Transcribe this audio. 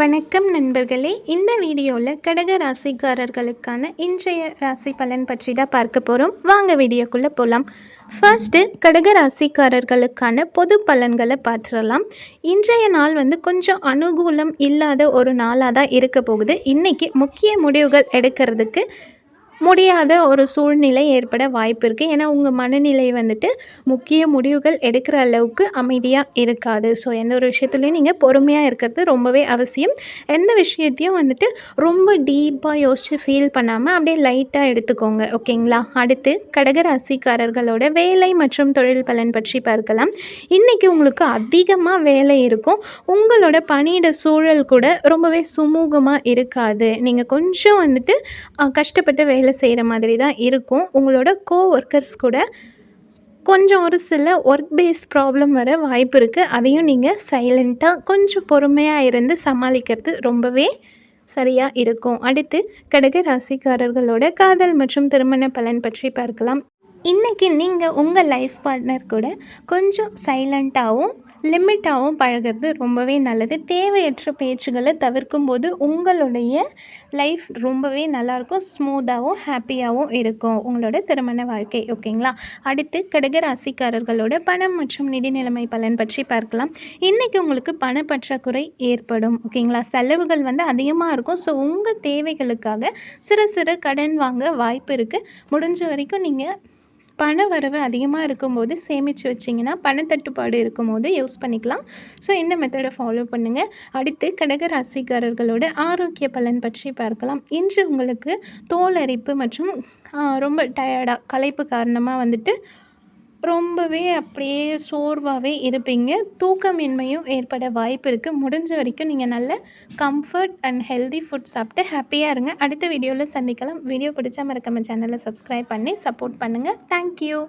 வணக்கம் நண்பர்களே. இந்த வீடியோவில் கடக ராசிக்காரர்களுக்கான இன்றைய ராசி பலன் பற்றி தான் பார்க்க போகிறோம் வாங்க வீடியோக்குள்ளே போகலாம் ஃபர்ஸ்ட்டு கடக ராசிக்காரர்களுக்கான பொது பலன்களை பார்த்துடலாம். இன்றைய நாள் வந்து கொஞ்சம் அனுகூலம் இல்லாத ஒரு நாளாக தான் இருக்க போகுது. இன்றைக்கி முக்கிய முடிவுகள் எடுக்கிறதுக்கு முடியாத ஒரு சூழ்நிலை ஏற்பட வாய்ப்பு இருக்குது ஏன்னா உங்கள் மனநிலை வந்துட்டு முக்கிய முடிவுகள் எடுக்கிற அளவுக்கு அமைதியாக இருக்காது. ஸோ எந்த ஒரு விஷயத்துலையும் நீங்கள் பொறுமையாக இருக்கிறது ரொம்பவே அவசியம். எந்த விஷயத்தையும் வந்துட்டு ரொம்ப டீப்பாக யோசித்து ஃபீல் பண்ணாமல் அப்படியே லைட்டாக எடுத்துக்கோங்க. ஓகேங்களா அடுத்து கடகராசிக்காரர்களோட வேலை மற்றும் தொழில் பலன் பற்றி பார்க்கலாம். இன்றைக்கி உங்களுக்கு அதிகமாக வேலை இருக்கும். உங்களோட பணியிட சூழல் கூட ரொம்பவே சுமூகமாக இருக்காது. நீங்கள் கொஞ்சம் வந்துட்டு கஷ்டப்பட்டு வேலை செய்கிற மாதிரி தான் இருக்கும். உங்களோட கோ ஒர்க்கர்ஸ் கூட கொஞ்சம் ஒரு சில ஒர்க் பேஸ் ப்ராப்ளம் வர வாய்ப்பு இருக்குது அதையும் நீங்கள் சைலண்ட்டாக கொஞ்சம் பொறுமையாக இருந்து சமாளிக்கிறது ரொம்பவே சரியாக இருக்கும். அடுத்து கடக ராசிக்காரர்களோட காதல் மற்றும் திருமண பலன் பற்றி பார்க்கலாம். இன்றைக்கி நீங்கள் உங்கள் லைஃப் பார்ட்னர் கூட கொஞ்சம் சைலண்ட்டாகவும் லிமிட்டாகவும் பழகிறது ரொம்பவே நல்லது. தேவையற்ற பேச்சுகளை தவிர்க்கும் போது உங்களுடைய லைஃப் ரொம்பவே நல்லாயிருக்கும் ஸ்மூத்தாகவும் ஹாப்பியாகவும் இருக்கும். உங்களோட திருமண வாழ்க்கை ஓகேங்களா அடுத்து கடக ராசிக்காரர்களோட பணம் மற்றும் நிதி நிலைமை பலன் பற்றி பார்க்கலாம். இன்றைக்கி உங்களுக்கு பணப்பற்றாக்குறை ஏற்படும் ஓகேங்களா செலவுகள் வந்து அதிகமாக இருக்கும். ஸோ உங்கள் தேவைகளுக்காக சிறு சிறு கடன் வாங்க வாய்ப்பு இருக்குது முடிஞ்ச வரைக்கும் நீங்கள் பண வரவு அதிகமாக இருக்கும்போது சேமித்து வச்சிங்கன்னா பணத்தட்டுப்பாடு இருக்கும்போது யூஸ் பண்ணிக்கலாம். ஸோ இந்த மெத்தடை ஃபாலோ பண்ணுங்கள் அடுத்து கடக ராசிக்காரர்களோட ஆரோக்கிய பலன் பற்றி பார்க்கலாம். இன்று உங்களுக்கு தோல் அரிப்பு மற்றும் ரொம்ப டயர்டாக களைப்பு காரணமாக வந்துட்டு ரொம்பவே அப்படியே சோர்வாகவே இருப்பீங்க. தூக்கமின்மையும் ஏற்பட வாய்ப்பு இருக்குது முடிஞ்ச வரைக்கும் நீங்கள் நல்ல கம்ஃபர்ட் அண்ட் ஹெல்தி ஃபுட் சாப்பிட்டு ஹாப்பியாக இருங்க. அடுத்த வீடியோவில் சந்திக்கலாம். வீடியோ பிடிச்சா மறக்காம சேனலை சப்ஸ்கிரைப் பண்ணி சப்போர்ட் பண்ணுங்கள் தேங்க்யூ